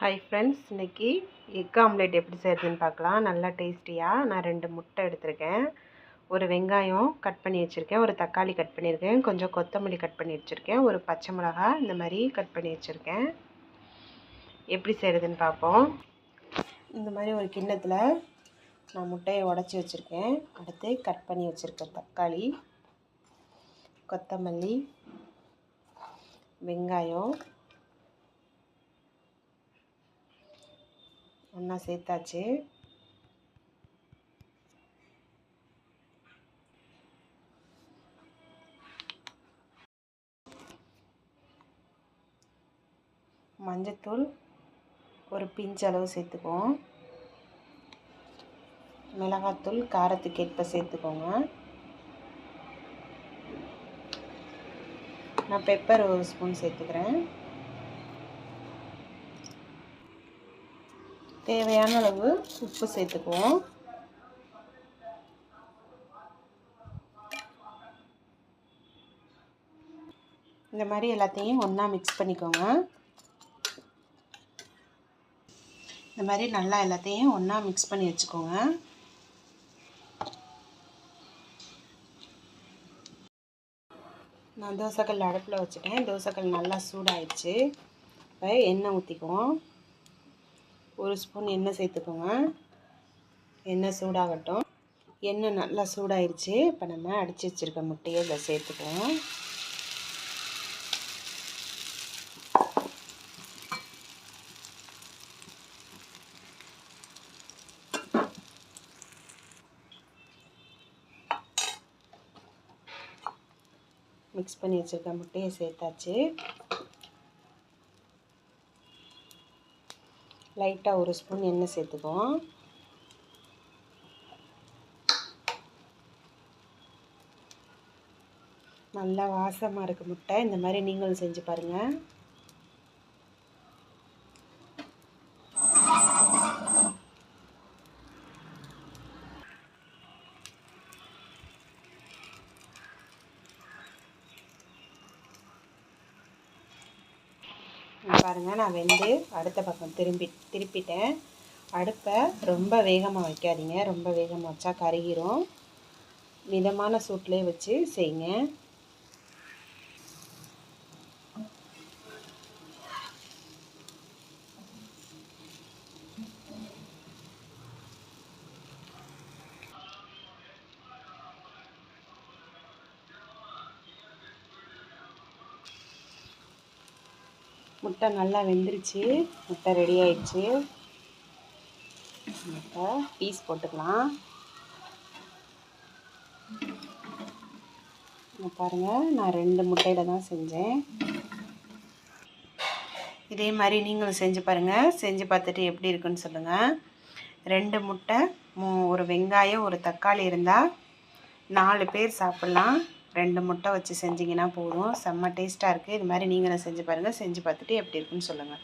Hi friends இன்றைக்கி egg omelette எப்படி செய்கிறதுன்னு பார்க்கலாம். நல்லா டேஸ்டியாக நான் ரெண்டு முட்டை எடுத்திருக்கேன். ஒரு வெங்காயம் கட் பண்ணி வச்சுருக்கேன். ஒரு தக்காளி கட் பண்ணியிருக்கேன். கொஞ்சம் கொத்தமல்லி கட் பண்ணி வச்சுருக்கேன். ஒரு பச்சை மிளகா இந்த மாதிரி கட் பண்ணி வச்சுருக்கேன். எப்படி செய்கிறதுன்னு பார்ப்போம். இந்த மாதிரி ஒரு கிண்ணத்தில் நான் முட்டையை உடச்சி வச்சுருக்கேன். அடுத்து கட் பண்ணி வச்சுருக்கேன் தக்காளி கொத்தமல்லி வெங்காயம் ஒன்றா சேர்த்தாச்சு. மஞ்சத்தூள் ஒரு பிஞ்ச் அளவு சேர்த்துக்குவோம். மிளகாத்தூள் காரத்துக்கு ஏற்ப சேர்த்துக்கோங்க. நான் பெப்பர் ஒரு ஸ்பூன் சேர்த்துக்கிறேன். தேவையான அளவு உப்பு சேர்த்துக்குவோம். இந்த மாதிரி எல்லாத்தையும் ஒன்றா மிக்ஸ் பண்ணிக்கோங்க. இந்த மாதிரி நல்லா எல்லாத்தையும் ஒன்றா மிக்ஸ் பண்ணி வச்சுக்கோங்க. நான் தோசைக்கல் அடுப்பில் வச்சுட்டேன். தோசைக்கல் நல்லா சூடாயிடுச்சு. இப்போ எண்ணெய் ஊற்றிக்குவோம் ஒரு ஸ்பூன் எண்ணெய் சேர்த்துக்கோங்க. எண்ணெய் சூடாகட்டும். எண்ணெய் நல்லா சூடாயிருச்சு. இப்போ நம்ம அடித்து வச்சுருக்க முட்டையை இதில் சேர்த்துக்குவோம். மிக்ஸ் பண்ணி வச்சுருக்க முட்டையை சேர்த்தாச்சு. லைட்டாக ஒரு ஸ்பூன் எண்ணெய் சேர்த்துக்குவோம். நல்லா வாசமாக இருக்குது முட்டை. இந்த மாதிரி நீங்களும் செஞ்சு பாருங்கள் பாருங்கள் நான் வெந்து அடுத்த பக்கம் திரும்பி திருப்பிட்டேன். அடுப்பை ரொம்ப வேகமாக வைக்காதீங்க. ரொம்ப வேகமாக வச்சா கருகிரும். மிதமான சூட்லேயே வச்சு செய்யுங்க. முட்டை நல்லா வெந்துருச்சு. முட்டை ரெடி ஆயிடுச்சு. முட்டை பீஸ் போட்டுக்கலாம். பாருங்கள் நான் ரெண்டு முட்டையில் தான் செஞ்சேன். இதே மாதிரி நீங்களும் செஞ்சு பாருங்கள் செஞ்சு பார்த்துட்டு எப்படி இருக்குன்னு சொல்லுங்கள் ரெண்டு முட்டை மூ ஒரு வெங்காயம் ஒரு தக்காளி இருந்தால் நாலு பேர் சாப்பிட்லாம். ரெண்டு முட்டை வச்சு செஞ்சிங்கன்னா போதும். செம்ம டேஸ்ட்டாக இருக்குது இது மாதிரி நீங்களும் செஞ்சு பாருங்கள் செஞ்சு பார்த்துட்டு எப்படி இருக்குன்னு சொல்லுங்கள்